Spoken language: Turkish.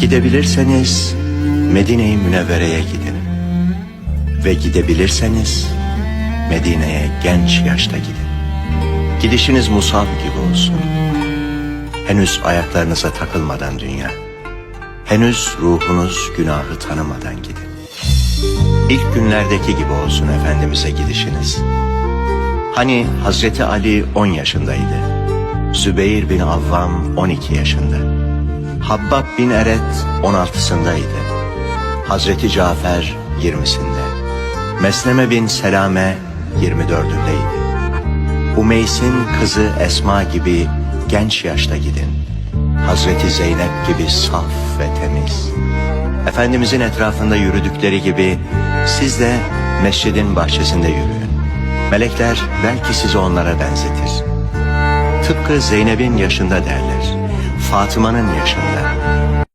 Gidebilirseniz Medine-i Münevvere'ye gidin. Ve gidebilirseniz Medine'ye genç yaşta gidin. Gidişiniz Musab gibi olsun. Henüz ayaklarınıza takılmadan dünya. Henüz ruhunuz günahı tanımadan gidin. İlk günlerdeki gibi olsun Efendimiz'e gidişiniz. Hani Hazreti Ali 10 yaşındaydı. Zübeyir bin Avvam 12 yaşında. Habbab bin Eret 16'sındaydı. Hazreti Cafer 20'sinde. Mesleme bin Selame 24'ündeydi. Umeys'in kızı Esma gibi genç yaşta gidin. Hazreti Zeynep gibi saf ve temiz. Efendimizin etrafında yürüdükleri gibi siz de mescidin bahçesinde yürüyün. Melekler belki sizi onlara benzetir. Tıpkı Zeynep'in yaşında derler. Fatıma'nın yaşında.